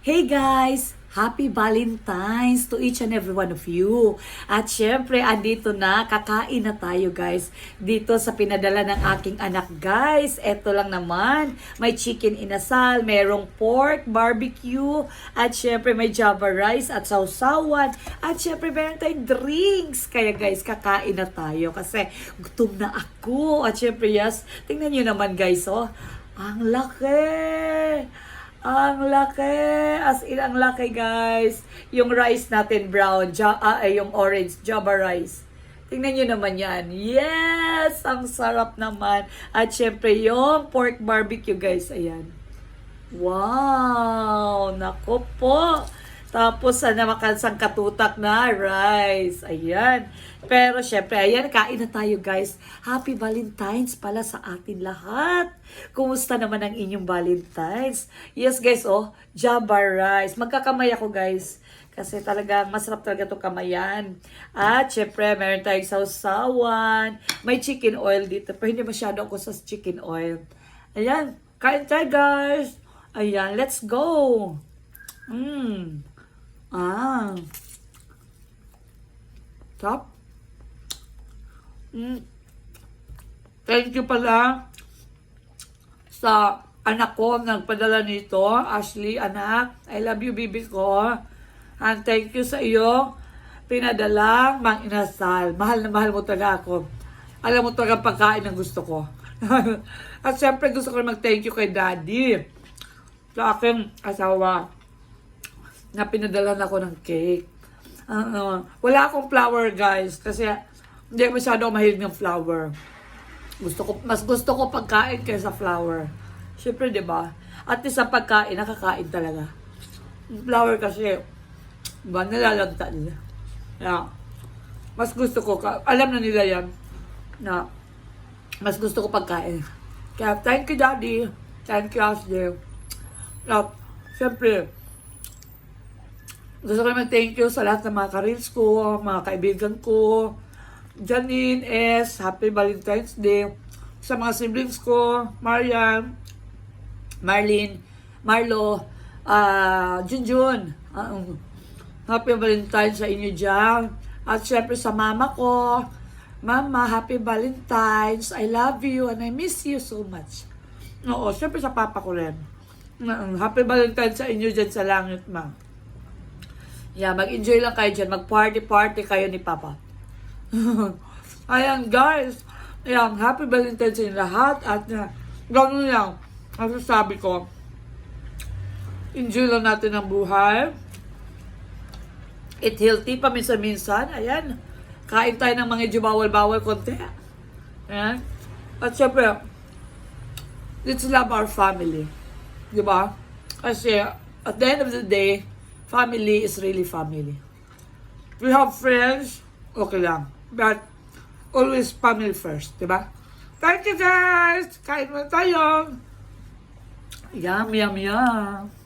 Hey guys! Happy Valentine's to each and every one of you. At syempre, andito na, kakain na tayo guys. Dito sa pinadala ng aking anak guys. Eto lang naman, may chicken inasal, merong pork, barbecue, at syempre may java rice at sausawan. At syempre meron tayong drinks. Kaya guys, kakain na tayo kasi gutom na ako. At syempre yes, tingnan nyo naman guys oh. Ang laki! Ang laki! As in, ang laki, guys. Yung rice natin, brown. Ja, ah, eh, yung orange, java rice. Tingnan nyo naman yan. Yes! Ang sarap naman. At syempre, yung pork barbecue, guys. Ayan. Wow! Nako po! Tapos, sana makansang katutak na rice. Ayan. Pero, syempre, ayan, kain na tayo, guys. Happy Valentine's pala sa atin lahat. Kumusta naman ang inyong Valentine's? Yes, guys, oh, Java rice. Magkakamay ako, guys. Kasi talagang masarap talaga itong kamayan. At syempre, meron tayong sausawan. May chicken oil dito. Pero hindi masyado ako sa chicken oil. Ayan, kain tayo, guys. Ayan, let's go. Mmm. Ah. Top. Mm. Thank you pala sa anak ko nagpadala nito. Ashley, anak. I love you, baby ko. And thank you sa iyo. Pinadala, mang inasal. Mahal na mahal mo talaga ako. Alam mo talaga pagkain ang gusto ko. At syempre gusto ko mag-thank you kay daddy. Sa aking asawa na pinadalan ako ng cake. Uh, wala akong flour, guys, kasi hindi masyado mahilig ng flour. Gusto ko, mas gusto ko pagkain kaysa flour. Siyempre, di ba? At least sa pagkain, nakakain talaga. Flour kasi, ba, nalalagta nila. Kaya, mas gusto ko, ka- alam na nila yan, na mas gusto ko pagkain. Kaya, thank you, Daddy. Thank you, Ashley. At, siyempre, gusto ko naman thank you sa lahat ng mga karils ko, mga kaibigan ko. Janine S. Happy Valentine's Day. Sa mga siblings ko, Marian, Marlene, Marlo, ah Junjun. Ah, um, happy Valentine's sa inyo dyan. At syempre sa mama ko, Mama, happy Valentine's. I love you and I miss you so much. Oo, syempre sa papa ko rin. Mm, Happy Valentine's sa inyo dyan sa langit, ma. Yeah, mag-enjoy lang kayo dyan. Mag-party-party kayo ni Papa. Ayan, guys. Ayan, happy Valentine's inyo lahat. At uh, gano'n lang. Ang sabi ko, enjoy lang natin ang buhay. Eat healthy paminsan-minsan. Ayan. Kain tayo ng mga medyo bawal-bawal konti. Ayan. At syempre, let's love our family. Di ba? Kasi, at the end of the day, family is really family. We have friends, okay lang. But, always family first, di ba? Thank you guys! Kain mo tayo! Yum, yum, yum!